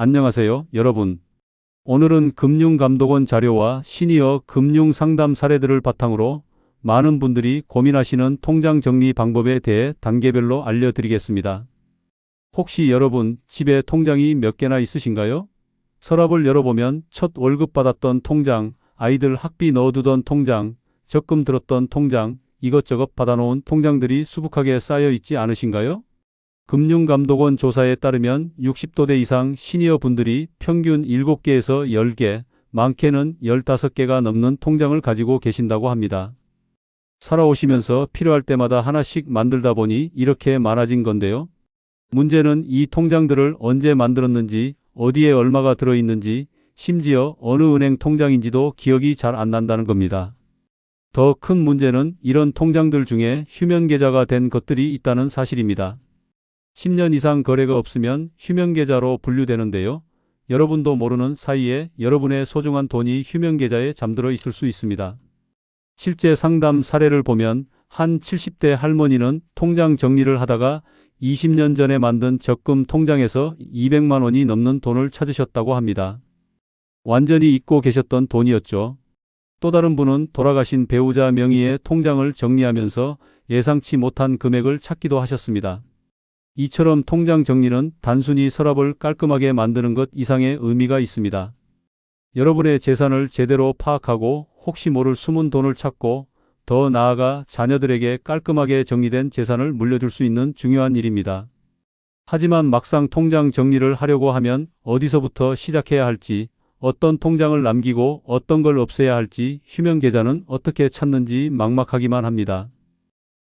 안녕하세요, 여러분. 오늘은 금융감독원 자료와 시니어 금융 상담 사례들을 바탕으로 많은 분들이 고민하시는 통장 정리 방법에 대해 단계별로 알려드리겠습니다. 혹시 여러분 집에 통장이 몇 개나 있으신가요? 서랍을 열어보면 첫 월급 받았던 통장, 아이들 학비 넣어두던 통장, 적금 들었던 통장, 이것저것 받아놓은 통장들이 수북하게 쌓여 있지 않으신가요? 금융감독원 조사에 따르면 60도대 이상 시니어 분들이 평균 7개에서 10개, 많게는 15개가 넘는 통장을 가지고 계신다고 합니다. 살아오시면서 필요할 때마다 하나씩 만들다 보니 이렇게 많아진 건데요. 문제는 이 통장들을 언제 만들었는지, 어디에 얼마가 들어있는지, 심지어 어느 은행 통장인지도 기억이 잘 안 난다는 겁니다. 더 큰 문제는 이런 통장들 중에 휴면 계좌가 된 것들이 있다는 사실입니다. 10년 이상 거래가 없으면 휴면 계좌로 분류되는데요. 여러분도 모르는 사이에 여러분의 소중한 돈이 휴면 계좌에 잠들어 있을 수 있습니다. 실제 상담 사례를 보면 한 70대 할머니는 통장 정리를 하다가 20년 전에 만든 적금 통장에서 200만 원이 넘는 돈을 찾으셨다고 합니다. 완전히 잊고 계셨던 돈이었죠. 또 다른 분은 돌아가신 배우자 명의의 통장을 정리하면서 예상치 못한 금액을 찾기도 하셨습니다. 이처럼 통장 정리는 단순히 서랍을 깔끔하게 만드는 것 이상의 의미가 있습니다. 여러분의 재산을 제대로 파악하고 혹시 모를 숨은 돈을 찾고 더 나아가 자녀들에게 깔끔하게 정리된 재산을 물려줄 수 있는 중요한 일입니다. 하지만 막상 통장 정리를 하려고 하면 어디서부터 시작해야 할지, 어떤 통장을 남기고 어떤 걸 없애야 할지 휴면 계좌는 어떻게 찾는지 막막하기만 합니다.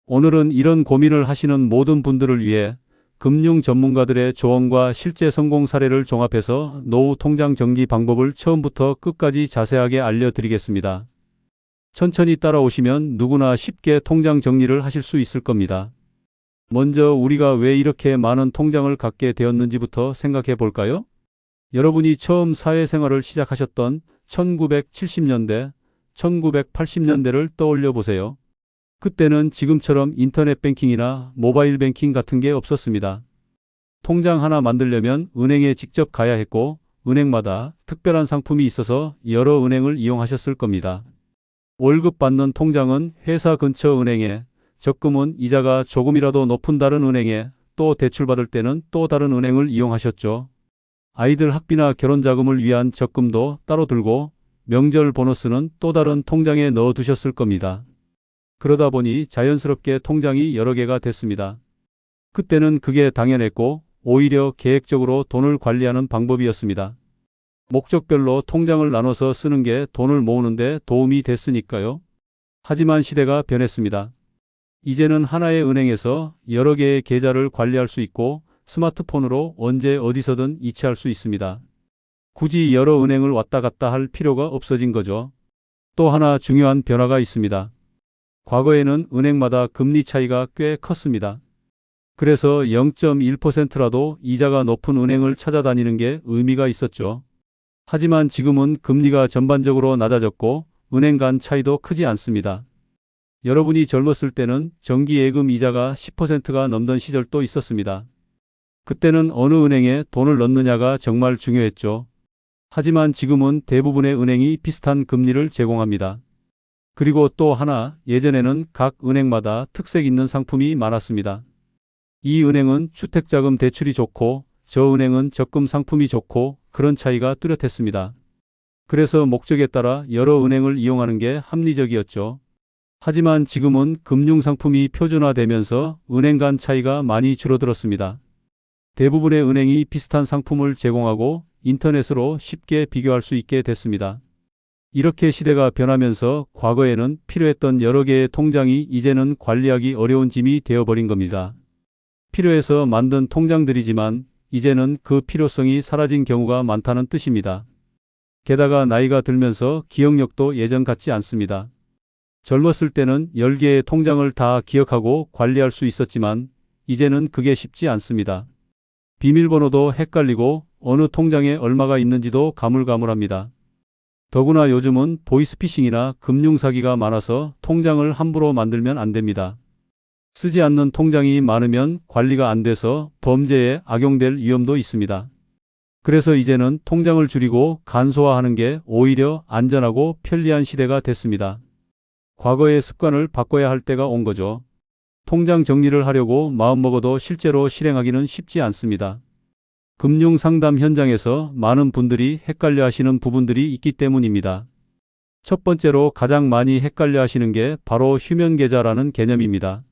오늘은 이런 고민을 하시는 모든 분들을 위해 금융 전문가들의 조언과 실제 성공 사례를 종합해서 노후 통장 정리 방법을 처음부터 끝까지 자세하게 알려드리겠습니다. 천천히 따라오시면 누구나 쉽게 통장 정리를 하실 수 있을 겁니다. 먼저 우리가 왜 이렇게 많은 통장을 갖게 되었는지부터 생각해 볼까요? 여러분이 처음 사회생활을 시작하셨던 1970년대, 1980년대를 떠올려 보세요. 그때는 지금처럼 인터넷 뱅킹이나 모바일 뱅킹 같은 게 없었습니다. 통장 하나 만들려면 은행에 직접 가야 했고, 은행마다 특별한 상품이 있어서 여러 은행을 이용하셨을 겁니다. 월급 받는 통장은 회사 근처 은행에, 적금은 이자가 조금이라도 높은 다른 은행에, 또 대출받을 때는 또 다른 은행을 이용하셨죠. 아이들 학비나 결혼 자금을 위한 적금도 따로 들고, 명절 보너스는 또 다른 통장에 넣어 두셨을 겁니다. 그러다 보니 자연스럽게 통장이 여러 개가 됐습니다. 그때는 그게 당연했고 오히려 계획적으로 돈을 관리하는 방법이었습니다. 목적별로 통장을 나눠서 쓰는 게 돈을 모으는데 도움이 됐으니까요. 하지만 시대가 변했습니다. 이제는 하나의 은행에서 여러 개의 계좌를 관리할 수 있고 스마트폰으로 언제 어디서든 이체할 수 있습니다. 굳이 여러 은행을 왔다 갔다 할 필요가 없어진 거죠. 또 하나 중요한 변화가 있습니다. 과거에는 은행마다 금리 차이가 꽤 컸습니다. 그래서 0.1%라도 이자가 높은 은행을 찾아다니는 게 의미가 있었죠. 하지만 지금은 금리가 전반적으로 낮아졌고 은행 간 차이도 크지 않습니다. 여러분이 젊었을 때는 정기예금 이자가 10%가 넘던 시절도 있었습니다. 그때는 어느 은행에 돈을 넣느냐가 정말 중요했죠. 하지만 지금은 대부분의 은행이 비슷한 금리를 제공합니다. 그리고 또 하나, 예전에는 각 은행마다 특색 있는 상품이 많았습니다. 이 은행은 주택자금 대출이 좋고, 저 은행은 적금 상품이 좋고, 그런 차이가 뚜렷했습니다. 그래서 목적에 따라 여러 은행을 이용하는 게 합리적이었죠. 하지만 지금은 금융상품이 표준화되면서 은행 간 차이가 많이 줄어들었습니다. 대부분의 은행이 비슷한 상품을 제공하고 인터넷으로 쉽게 비교할 수 있게 됐습니다. 이렇게 시대가 변하면서 과거에는 필요했던 여러 개의 통장이 이제는 관리하기 어려운 짐이 되어버린 겁니다. 필요해서 만든 통장들이지만 이제는 그 필요성이 사라진 경우가 많다는 뜻입니다. 게다가 나이가 들면서 기억력도 예전 같지 않습니다. 젊었을 때는 10개의 통장을 다 기억하고 관리할 수 있었지만 이제는 그게 쉽지 않습니다. 비밀번호도 헷갈리고 어느 통장에 얼마가 있는지도 가물가물합니다. 더구나 요즘은 보이스피싱이나 금융사기가 많아서 통장을 함부로 만들면 안 됩니다. 쓰지 않는 통장이 많으면 관리가 안 돼서 범죄에 악용될 위험도 있습니다. 그래서 이제는 통장을 줄이고 간소화하는 게 오히려 안전하고 편리한 시대가 됐습니다. 과거의 습관을 바꿔야 할 때가 온 거죠. 통장 정리를 하려고 마음먹어도 실제로 실행하기는 쉽지 않습니다. 금융 상담 현장에서 많은 분들이 헷갈려 하시는 부분들이 있기 때문입니다. 첫 번째로 가장 많이 헷갈려 하시는 게 바로 휴면 계좌라는 개념입니다.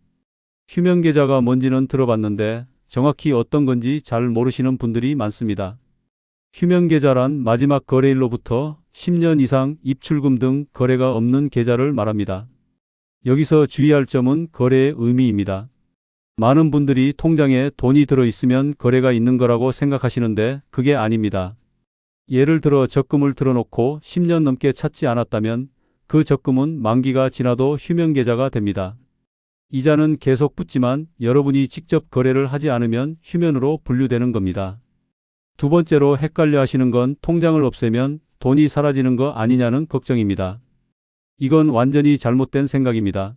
휴면 계좌가 뭔지는 들어봤는데 정확히 어떤 건지 잘 모르시는 분들이 많습니다. 휴면 계좌란 마지막 거래일로부터 10년 이상 입출금 등 거래가 없는 계좌를 말합니다. 여기서 주의할 점은 거래의 의미입니다. 많은 분들이 통장에 돈이 들어 있으면 거래가 있는 거라고 생각하시는데 그게 아닙니다. 예를 들어 적금을 들어놓고 10년 넘게 찾지 않았다면 그 적금은 만기가 지나도 휴면 계좌가 됩니다. 이자는 계속 붙지만 여러분이 직접 거래를 하지 않으면 휴면으로 분류되는 겁니다. 두 번째로 헷갈려 하시는 건 통장을 없애면 돈이 사라지는 거 아니냐는 걱정입니다. 이건 완전히 잘못된 생각입니다.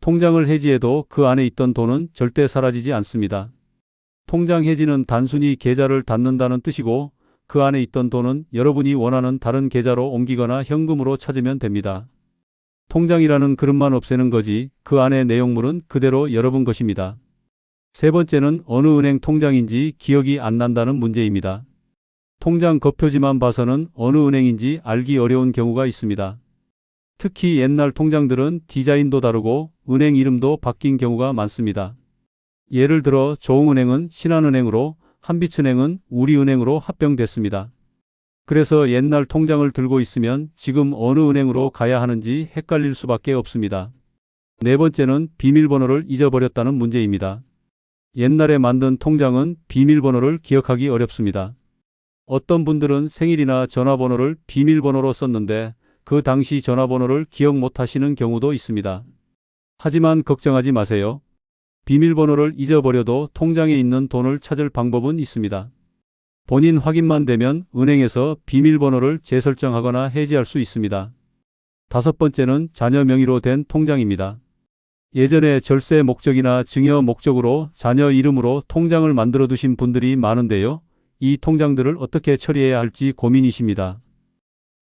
통장을 해지해도 그 안에 있던 돈은 절대 사라지지 않습니다. 통장 해지는 단순히 계좌를 닫는다는 뜻이고 그 안에 있던 돈은 여러분이 원하는 다른 계좌로 옮기거나 현금으로 찾으면 됩니다. 통장이라는 그릇만 없애는 거지 그 안의 내용물은 그대로 여러분 것입니다. 세 번째는 어느 은행 통장인지 기억이 안 난다는 문제입니다. 통장 겉표지만 봐서는 어느 은행인지 알기 어려운 경우가 있습니다. 특히 옛날 통장들은 디자인도 다르고 은행 이름도 바뀐 경우가 많습니다. 예를 들어 조흥은행은 신한은행으로 한빛은행은 우리은행으로 합병됐습니다. 그래서 옛날 통장을 들고 있으면 지금 어느 은행으로 가야 하는지 헷갈릴 수밖에 없습니다. 네 번째는 비밀번호를 잊어버렸다는 문제입니다. 옛날에 만든 통장은 비밀번호를 기억하기 어렵습니다. 어떤 분들은 생일이나 전화번호를 비밀번호로 썼는데 그 당시 전화번호를 기억 못 하시는 경우도 있습니다. 하지만 걱정하지 마세요. 비밀번호를 잊어버려도 통장에 있는 돈을 찾을 방법은 있습니다. 본인 확인만 되면 은행에서 비밀번호를 재설정하거나 해지할 수 있습니다. 다섯 번째는 자녀 명의로 된 통장입니다. 예전에 절세 목적이나 증여 목적으로 자녀 이름으로 통장을 만들어 두신 분들이 많은데요. 이 통장들을 어떻게 처리해야 할지 고민이십니다.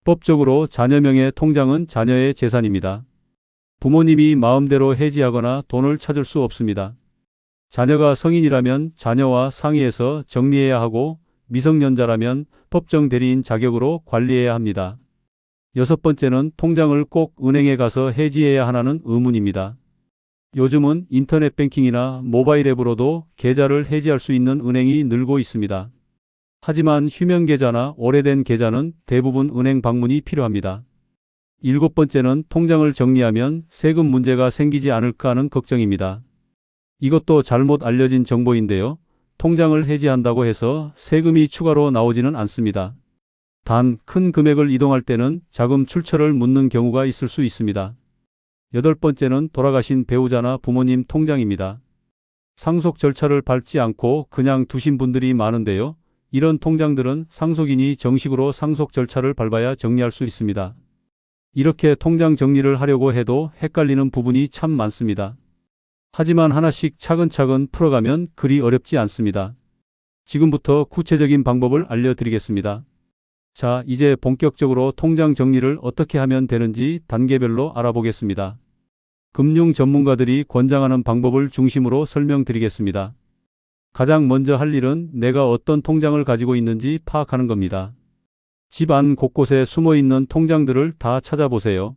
법적으로 자녀 명의 통장은 자녀의 재산입니다. 부모님이 마음대로 해지하거나 돈을 찾을 수 없습니다. 자녀가 성인이라면 자녀와 상의해서 정리해야 하고 미성년자라면 법정 대리인 자격으로 관리해야 합니다. 여섯 번째는 통장을 꼭 은행에 가서 해지해야 하나는 의문입니다. 요즘은 인터넷 뱅킹이나 모바일 앱으로도 계좌를 해지할 수 있는 은행이 늘고 있습니다. 하지만 휴면 계좌나 오래된 계좌는 대부분 은행 방문이 필요합니다. 일곱 번째는 통장을 정리하면 세금 문제가 생기지 않을까 하는 걱정입니다. 이것도 잘못 알려진 정보인데요. 통장을 해지한다고 해서 세금이 추가로 나오지는 않습니다. 단 큰 금액을 이동할 때는 자금 출처를 묻는 경우가 있을 수 있습니다. 여덟 번째는 돌아가신 배우자나 부모님 통장입니다. 상속 절차를 밟지 않고 그냥 두신 분들이 많은데요. 이런 통장들은 상속인이 정식으로 상속 절차를 밟아야 정리할 수 있습니다. 이렇게 통장 정리를 하려고 해도 헷갈리는 부분이 참 많습니다. 하지만 하나씩 차근차근 풀어가면 그리 어렵지 않습니다. 지금부터 구체적인 방법을 알려드리겠습니다. 자, 이제 본격적으로 통장 정리를 어떻게 하면 되는지 단계별로 알아보겠습니다. 금융 전문가들이 권장하는 방법을 중심으로 설명드리겠습니다. 가장 먼저 할 일은 내가 어떤 통장을 가지고 있는지 파악하는 겁니다. 집 안 곳곳에 숨어 있는 통장들을 다 찾아보세요.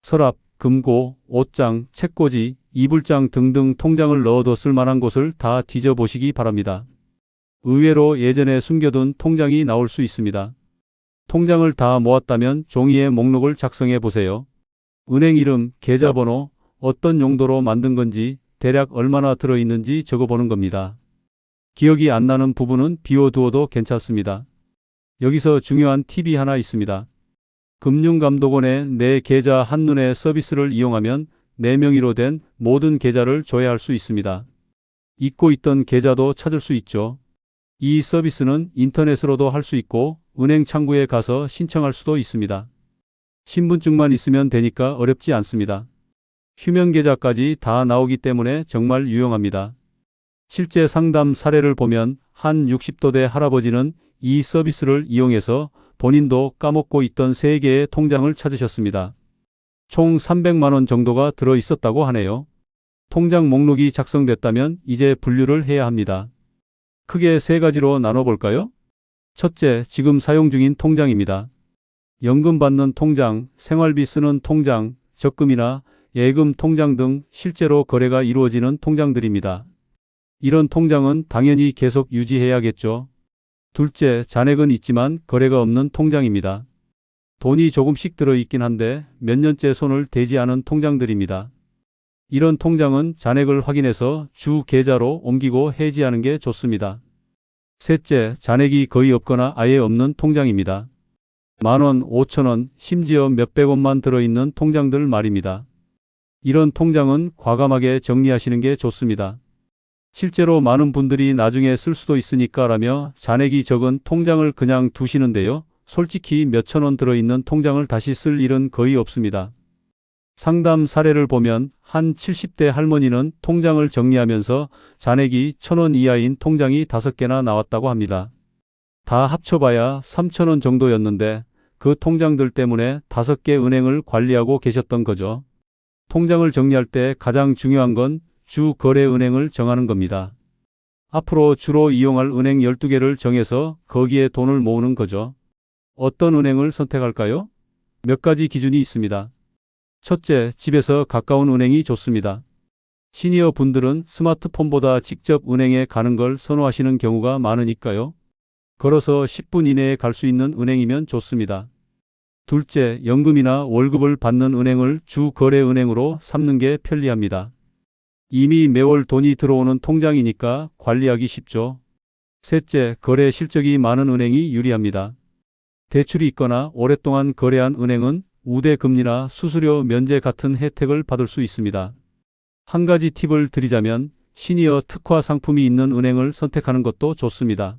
서랍, 금고, 옷장, 책꽂이, 이불장 등등 통장을 넣어뒀을 만한 곳을 다 뒤져보시기 바랍니다. 의외로 예전에 숨겨둔 통장이 나올 수 있습니다. 통장을 다 모았다면 종이에 목록을 작성해 보세요. 은행 이름, 계좌번호, 어떤 용도로 만든 건지, 대략 얼마나 들어있는지 적어보는 겁니다. 기억이 안 나는 부분은 비워두어도 괜찮습니다. 여기서 중요한 팁이 하나 있습니다. 금융감독원의 내 계좌 한눈에 서비스를 이용하면 내 명의로 된 모든 계좌를 조회할 수 있습니다. 잊고 있던 계좌도 찾을 수 있죠. 이 서비스는 인터넷으로도 할 수 있고 은행 창구에 가서 신청할 수도 있습니다. 신분증만 있으면 되니까 어렵지 않습니다. 휴면 계좌까지 다 나오기 때문에 정말 유용합니다. 실제 상담 사례를 보면 한 60도대 할아버지는 이 서비스를 이용해서 본인도 까먹고 있던 3개의 통장을 찾으셨습니다. 총 300만 원 정도가 들어 있었다고 하네요. 통장 목록이 작성됐다면 이제 분류를 해야 합니다. 크게 세 가지로 나눠볼까요? 첫째, 지금 사용 중인 통장입니다. 연금 받는 통장, 생활비 쓰는 통장, 적금이나 예금 통장 등 실제로 거래가 이루어지는 통장들입니다. 이런 통장은 당연히 계속 유지해야겠죠. 둘째, 잔액은 있지만 거래가 없는 통장입니다. 돈이 조금씩 들어있긴 한데 몇 년째 손을 대지 않은 통장들입니다. 이런 통장은 잔액을 확인해서 주 계좌로 옮기고 해지하는 게 좋습니다. 셋째, 잔액이 거의 없거나 아예 없는 통장입니다. 만원, 오천원, 심지어 몇백 원만 들어있는 통장들 말입니다. 이런 통장은 과감하게 정리하시는 게 좋습니다. 실제로 많은 분들이 나중에 쓸 수도 있으니까 라며 잔액이 적은 통장을 그냥 두시는데요. 솔직히 몇천 원 들어있는 통장을 다시 쓸 일은 거의 없습니다. 상담 사례를 보면 한 70대 할머니는 통장을 정리하면서 잔액이 천 원 이하인 통장이 다섯 개나 나왔다고 합니다. 다 합쳐봐야 3천 원 정도였는데 그 통장들 때문에 다섯 개 은행을 관리하고 계셨던 거죠. 통장을 정리할 때 가장 중요한 건 주 거래 은행을 정하는 겁니다. 앞으로 주로 이용할 은행 12개를 정해서 거기에 돈을 모으는 거죠. 어떤 은행을 선택할까요? 몇 가지 기준이 있습니다. 첫째, 집에서 가까운 은행이 좋습니다. 시니어 분들은 스마트폰보다 직접 은행에 가는 걸 선호하시는 경우가 많으니까요. 걸어서 10분 이내에 갈 수 있는 은행이면 좋습니다. 둘째, 연금이나 월급을 받는 은행을 주 거래 은행으로 삼는 게 편리합니다. 이미 매월 돈이 들어오는 통장이니까 관리하기 쉽죠. 셋째, 거래 실적이 많은 은행이 유리합니다. 대출이 있거나 오랫동안 거래한 은행은 우대 금리나 수수료 면제 같은 혜택을 받을 수 있습니다. 한 가지 팁을 드리자면 시니어 특화 상품이 있는 은행을 선택하는 것도 좋습니다.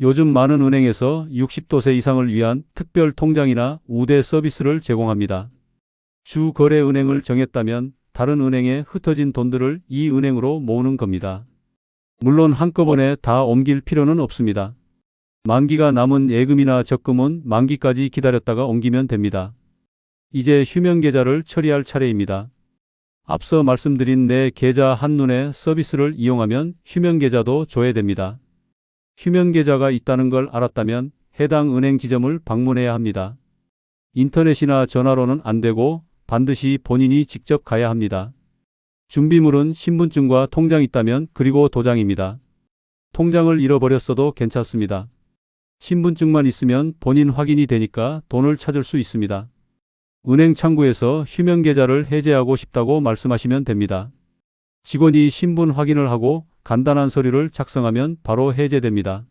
요즘 많은 은행에서 60도세 이상을 위한 특별 통장이나 우대 서비스를 제공합니다. 주 거래 은행을 정했다면 다른 은행에 흩어진 돈들을 이 은행으로 모으는 겁니다. 물론 한꺼번에 다 옮길 필요는 없습니다. 만기가 남은 예금이나 적금은 만기까지 기다렸다가 옮기면 됩니다. 이제 휴면 계좌를 처리할 차례입니다. 앞서 말씀드린 내 계좌 한눈에 서비스를 이용하면 휴면 계좌도 줘야 됩니다. 휴면 계좌가 있다는 걸 알았다면 해당 은행 지점을 방문해야 합니다. 인터넷이나 전화로는 안 되고 반드시 본인이 직접 가야 합니다. 준비물은 신분증과 통장 있다면 그리고 도장입니다. 통장을 잃어버렸어도 괜찮습니다. 신분증만 있으면 본인 확인이 되니까 돈을 찾을 수 있습니다. 은행 창구에서 휴면 계좌를 해제하고 싶다고 말씀하시면 됩니다. 직원이 신분 확인을 하고 간단한 서류를 작성하면 바로 해제됩니다.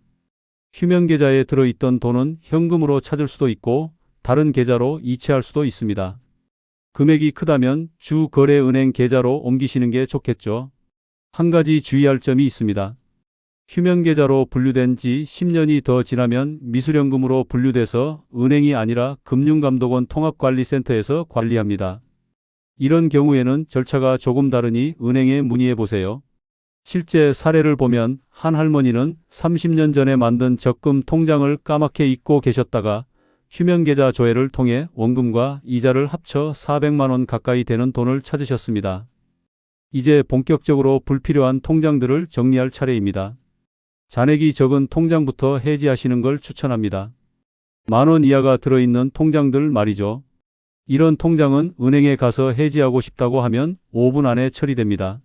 휴면 계좌에 들어있던 돈은 현금으로 찾을 수도 있고 다른 계좌로 이체할 수도 있습니다. 금액이 크다면 주 거래 은행 계좌로 옮기시는 게 좋겠죠. 한 가지 주의할 점이 있습니다. 휴면 계좌로 분류된 지 10년이 더 지나면 미수령금으로 분류돼서 은행이 아니라 금융감독원 통합관리센터에서 관리합니다. 이런 경우에는 절차가 조금 다르니 은행에 문의해 보세요. 실제 사례를 보면 한 할머니는 30년 전에 만든 적금 통장을 까맣게 잊고 계셨다가 휴면계좌 조회를 통해 원금과 이자를 합쳐 400만 원 가까이 되는 돈을 찾으셨습니다. 이제 본격적으로 불필요한 통장들을 정리할 차례입니다. 잔액이 적은 통장부터 해지하시는 걸 추천합니다. 만원 이하가 들어있는 통장들 말이죠. 이런 통장은 은행에 가서 해지하고 싶다고 하면 5분 안에 처리됩니다.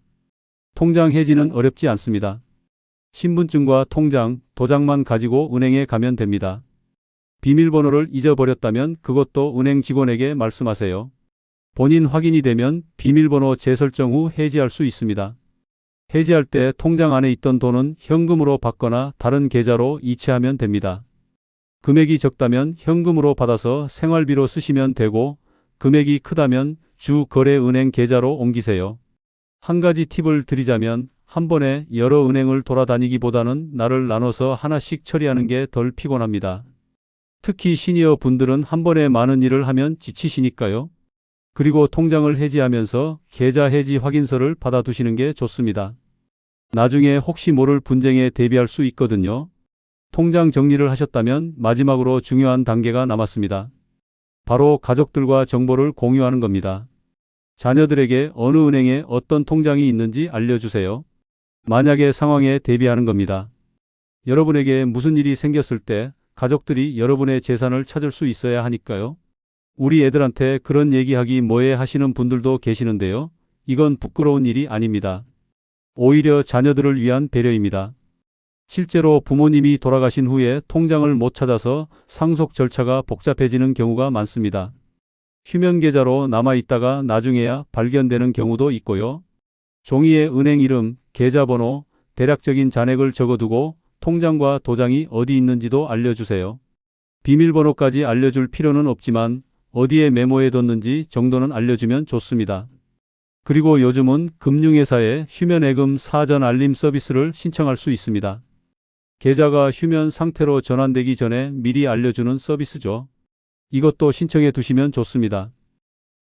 통장 해지는 어렵지 않습니다. 신분증과 통장, 도장만 가지고 은행에 가면 됩니다. 비밀번호를 잊어버렸다면 그것도 은행 직원에게 말씀하세요. 본인 확인이 되면 비밀번호 재설정 후 해지할 수 있습니다. 해지할 때 통장 안에 있던 돈은 현금으로 받거나 다른 계좌로 이체하면 됩니다. 금액이 적다면 현금으로 받아서 생활비로 쓰시면 되고 금액이 크다면 주 거래 은행 계좌로 옮기세요. 한 가지 팁을 드리자면 한 번에 여러 은행을 돌아다니기보다는 날을 나눠서 하나씩 처리하는 게 덜 피곤합니다. 특히 시니어 분들은 한 번에 많은 일을 하면 지치시니까요. 그리고 통장을 해지하면서 계좌 해지 확인서를 받아두시는 게 좋습니다. 나중에 혹시 모를 분쟁에 대비할 수 있거든요. 통장 정리를 하셨다면 마지막으로 중요한 단계가 남았습니다. 바로 가족들과 정보를 공유하는 겁니다. 자녀들에게 어느 은행에 어떤 통장이 있는지 알려주세요. 만약의 상황에 대비하는 겁니다. 여러분에게 무슨 일이 생겼을 때 가족들이 여러분의 재산을 찾을 수 있어야 하니까요. 우리 애들한테 그런 얘기하기 뭐해 하시는 분들도 계시는데요. 이건 부끄러운 일이 아닙니다. 오히려 자녀들을 위한 배려입니다. 실제로 부모님이 돌아가신 후에 통장을 못 찾아서 상속 절차가 복잡해지는 경우가 많습니다. 휴면 계좌로 남아 있다가 나중에야 발견되는 경우도 있고요. 종이에 은행 이름, 계좌번호, 대략적인 잔액을 적어두고 통장과 도장이 어디 있는지도 알려주세요. 비밀번호까지 알려줄 필요는 없지만 어디에 메모해뒀는지 정도는 알려주면 좋습니다. 그리고 요즘은 금융회사에 휴면예금 사전 알림 서비스를 신청할 수 있습니다. 계좌가 휴면 상태로 전환되기 전에 미리 알려주는 서비스죠. 이것도 신청해 두시면 좋습니다.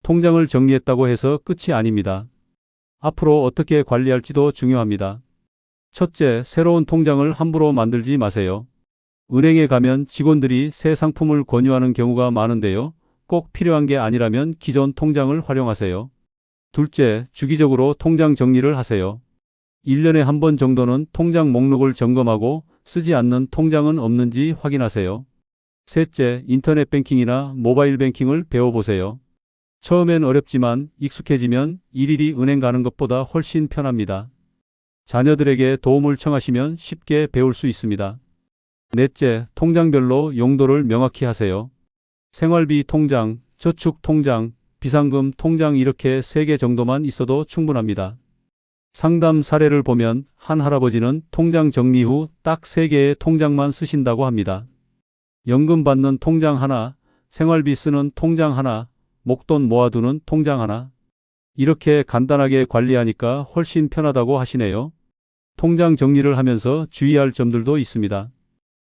통장을 정리했다고 해서 끝이 아닙니다. 앞으로 어떻게 관리할지도 중요합니다. 첫째, 새로운 통장을 함부로 만들지 마세요. 은행에 가면 직원들이 새 상품을 권유하는 경우가 많은데요. 꼭 필요한 게 아니라면 기존 통장을 활용하세요. 둘째, 주기적으로 통장 정리를 하세요. 1년에 한 번 정도는 통장 목록을 점검하고 쓰지 않는 통장은 없는지 확인하세요. 셋째, 인터넷 뱅킹이나 모바일 뱅킹을 배워보세요. 처음엔 어렵지만 익숙해지면 일일이 은행 가는 것보다 훨씬 편합니다. 자녀들에게 도움을 청하시면 쉽게 배울 수 있습니다. 넷째, 통장별로 용도를 명확히 하세요. 생활비 통장, 저축 통장, 비상금 통장 이렇게 세개 정도만 있어도 충분합니다. 상담 사례를 보면 한 할아버지는 통장 정리 후딱세 개의 통장만 쓰신다고 합니다. 연금 받는 통장 하나, 생활비 쓰는 통장 하나, 목돈 모아두는 통장 하나. 이렇게 간단하게 관리하니까 훨씬 편하다고 하시네요. 통장 정리를 하면서 주의할 점들도 있습니다.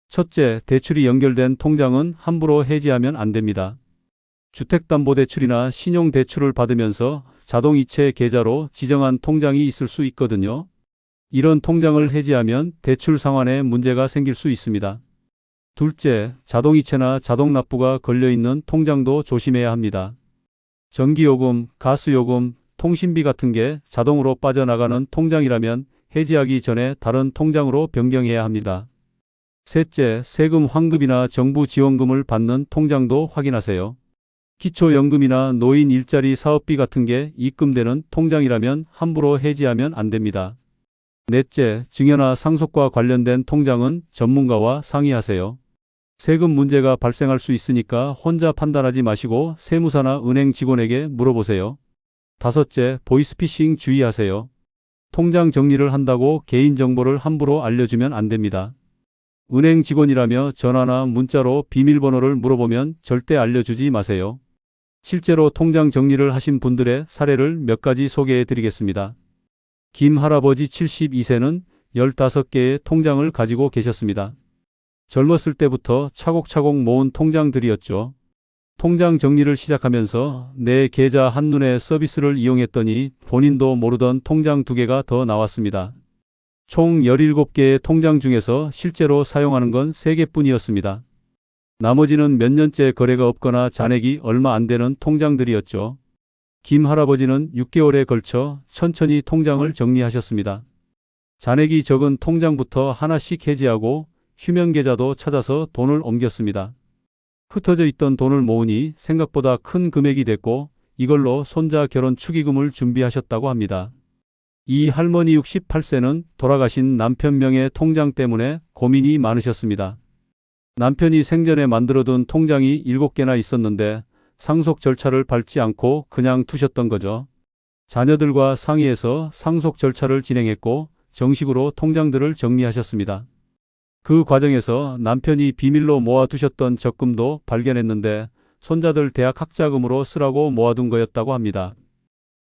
첫째, 대출이 연결된 통장은 함부로 해지하면 안 됩니다. 주택담보대출이나 신용대출을 받으면서 자동이체 계좌로 지정한 통장이 있을 수 있거든요. 이런 통장을 해지하면 대출 상환에 문제가 생길 수 있습니다. 둘째, 자동이체나 자동납부가 걸려있는 통장도 조심해야 합니다. 전기요금, 가스요금, 통신비 같은 게 자동으로 빠져나가는 통장이라면 해지하기 전에 다른 통장으로 변경해야 합니다. 셋째, 세금 환급이나 정부 지원금을 받는 통장도 확인하세요. 기초연금이나 노인 일자리 사업비 같은 게 입금되는 통장이라면 함부로 해지하면 안 됩니다. 넷째, 증여나 상속과 관련된 통장은 전문가와 상의하세요. 세금 문제가 발생할 수 있으니까 혼자 판단하지 마시고 세무사나 은행 직원에게 물어보세요. 다섯째, 보이스피싱 주의하세요. 통장 정리를 한다고 개인정보를 함부로 알려주면 안 됩니다. 은행 직원이라며 전화나 문자로 비밀번호를 물어보면 절대 알려주지 마세요. 실제로 통장 정리를 하신 분들의 사례를 몇 가지 소개해 드리겠습니다. 김 할아버지 72세는 15개의 통장을 가지고 계셨습니다. 젊었을 때부터 차곡차곡 모은 통장들이었죠. 통장 정리를 시작하면서 내 계좌 한눈에 서비스를 이용했더니 본인도 모르던 통장 두 개가 더 나왔습니다. 총 17개의 통장 중에서 실제로 사용하는 건 3개뿐이었습니다. 나머지는 몇 년째 거래가 없거나 잔액이 얼마 안 되는 통장들이었죠. 김 할아버지는 6개월에 걸쳐 천천히 통장을 정리하셨습니다. 잔액이 적은 통장부터 하나씩 해지하고 휴면 계좌도 찾아서 돈을 옮겼습니다. 흩어져 있던 돈을 모으니 생각보다 큰 금액이 됐고 이걸로 손자 결혼 축의금을 준비하셨다고 합니다. 이 할머니 68세는 돌아가신 남편 명의 통장 때문에 고민이 많으셨습니다. 남편이 생전에 만들어둔 통장이 7개나 있었는데 상속 절차를 밟지 않고 그냥 두셨던 거죠. 자녀들과 상의해서 상속 절차를 진행했고 정식으로 통장들을 정리하셨습니다. 그 과정에서 남편이 비밀로 모아두셨던 적금도 발견했는데 손자들 대학 학자금으로 쓰라고 모아둔 거였다고 합니다.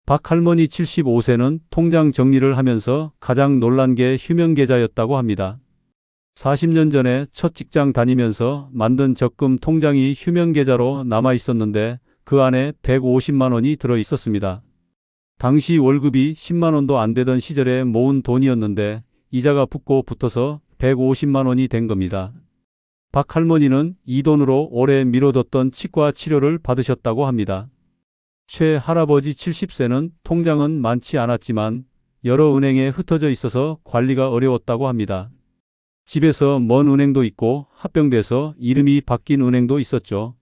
박 할머니 75세는 통장 정리를 하면서 가장 놀란 게 휴면 계좌였다고 합니다. 40년 전에 첫 직장 다니면서 만든 적금 통장이 휴면 계좌로 남아 있었는데 그 안에 150만 원이 들어 있었습니다. 당시 월급이 10만 원도 안 되던 시절에 모은 돈이었는데 이자가 붙고 붙어서 150만 원이 된 겁니다. 박 할머니는 이 돈으로 오래 미뤄뒀던 치과 치료를 받으셨다고 합니다. 최 할아버지 70세는 통장은 많지 않았지만 여러 은행에 흩어져 있어서 관리가 어려웠다고 합니다. 집에서 먼 은행도 있고 합병돼서 이름이 바뀐 은행도 있었죠.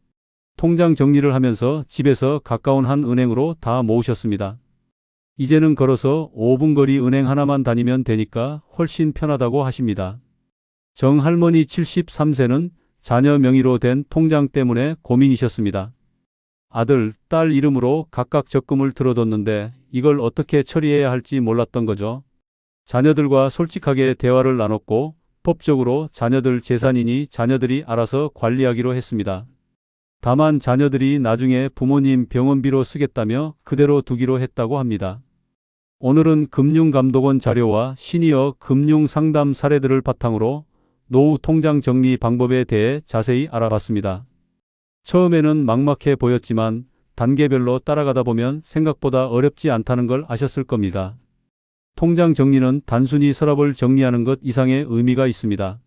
통장 정리를 하면서 집에서 가까운 한 은행으로 다 모으셨습니다. 이제는 걸어서 5분 거리 은행 하나만 다니면 되니까 훨씬 편하다고 하십니다. 정 할머니 73세는 자녀 명의로 된 통장 때문에 고민이셨습니다. 아들, 딸 이름으로 각각 적금을 들어뒀는데 이걸 어떻게 처리해야 할지 몰랐던 거죠. 자녀들과 솔직하게 대화를 나눴고 법적으로 자녀들 재산이니 자녀들이 알아서 관리하기로 했습니다. 다만 자녀들이 나중에 부모님 병원비로 쓰겠다며 그대로 두기로 했다고 합니다. 오늘은 금융감독원 자료와 시니어 금융상담 사례들을 바탕으로 노후 통장 정리 방법에 대해 자세히 알아봤습니다. 처음에는 막막해 보였지만 단계별로 따라가다 보면 생각보다 어렵지 않다는 걸 아셨을 겁니다. 통장 정리는 단순히 서랍을 정리하는 것 이상의 의미가 있습니다.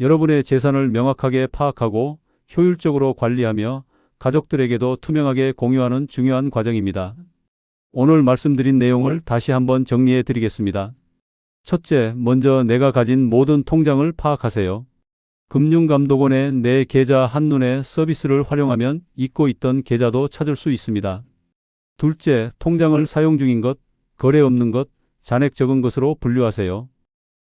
여러분의 재산을 명확하게 파악하고 효율적으로 관리하며 가족들에게도 투명하게 공유하는 중요한 과정입니다. 오늘 말씀드린 내용을 다시 한번 정리해 드리겠습니다. 첫째, 먼저 내가 가진 모든 통장을 파악하세요. 금융감독원의 내 계좌 한눈에 서비스를 활용하면 잊고 있던 계좌도 찾을 수 있습니다. 둘째, 통장을 사용 중인 것, 거래 없는 것, 잔액 적은 것으로 분류하세요.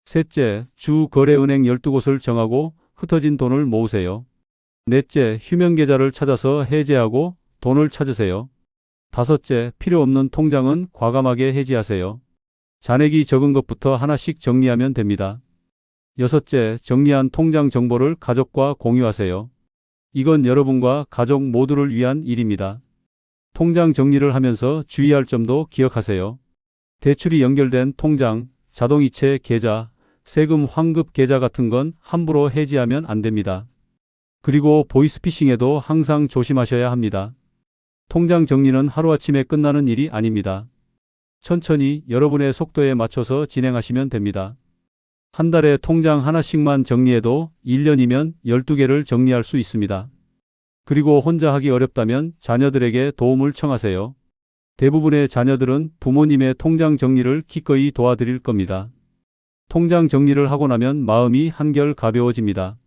셋째, 주 거래은행 12곳을 정하고 흩어진 돈을 모으세요. 넷째, 휴면 계좌를 찾아서 해제하고 돈을 찾으세요. 다섯째, 필요 없는 통장은 과감하게 해지하세요. 잔액이 적은 것부터 하나씩 정리하면 됩니다. 여섯째, 정리한 통장 정보를 가족과 공유하세요. 이건 여러분과 가족 모두를 위한 일입니다. 통장 정리를 하면서 주의할 점도 기억하세요. 대출이 연결된 통장, 자동이체 계좌, 세금 환급 계좌 같은 건 함부로 해지하면 안 됩니다. 그리고 보이스피싱에도 항상 조심하셔야 합니다. 통장 정리는 하루아침에 끝나는 일이 아닙니다. 천천히 여러분의 속도에 맞춰서 진행하시면 됩니다. 한 달에 통장 하나씩만 정리해도 1년이면 12개를 정리할 수 있습니다. 그리고 혼자 하기 어렵다면 자녀들에게 도움을 청하세요. 대부분의 자녀들은 부모님의 통장 정리를 기꺼이 도와드릴 겁니다. 통장 정리를 하고 나면 마음이 한결 가벼워집니다.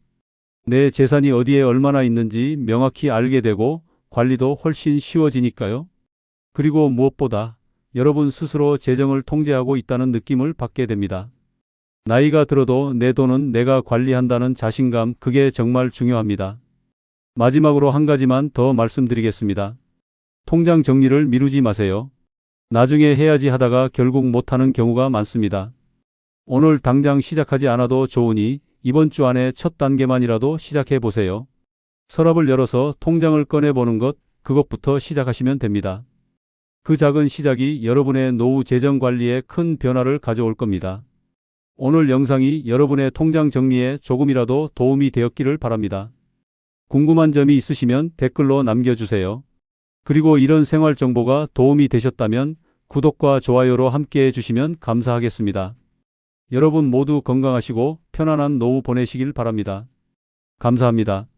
내 재산이 어디에 얼마나 있는지 명확히 알게 되고 관리도 훨씬 쉬워지니까요. 그리고 무엇보다 여러분 스스로 재정을 통제하고 있다는 느낌을 받게 됩니다. 나이가 들어도 내 돈은 내가 관리한다는 자신감, 그게 정말 중요합니다. 마지막으로 한 가지만 더 말씀드리겠습니다. 통장 정리를 미루지 마세요. 나중에 해야지 하다가 결국 못하는 경우가 많습니다. 오늘 당장 시작하지 않아도 좋으니 이번 주 안에 첫 단계만이라도 시작해 보세요. 서랍을 열어서 통장을 꺼내보는 것, 그것부터 시작하시면 됩니다. 그 작은 시작이 여러분의 노후 재정 관리에 큰 변화를 가져올 겁니다. 오늘 영상이 여러분의 통장 정리에 조금이라도 도움이 되었기를 바랍니다. 궁금한 점이 있으시면 댓글로 남겨주세요. 그리고 이런 생활 정보가 도움이 되셨다면 구독과 좋아요로 함께 해주시면 감사하겠습니다. 여러분 모두 건강하시고 편안한 노후 보내시길 바랍니다. 감사합니다.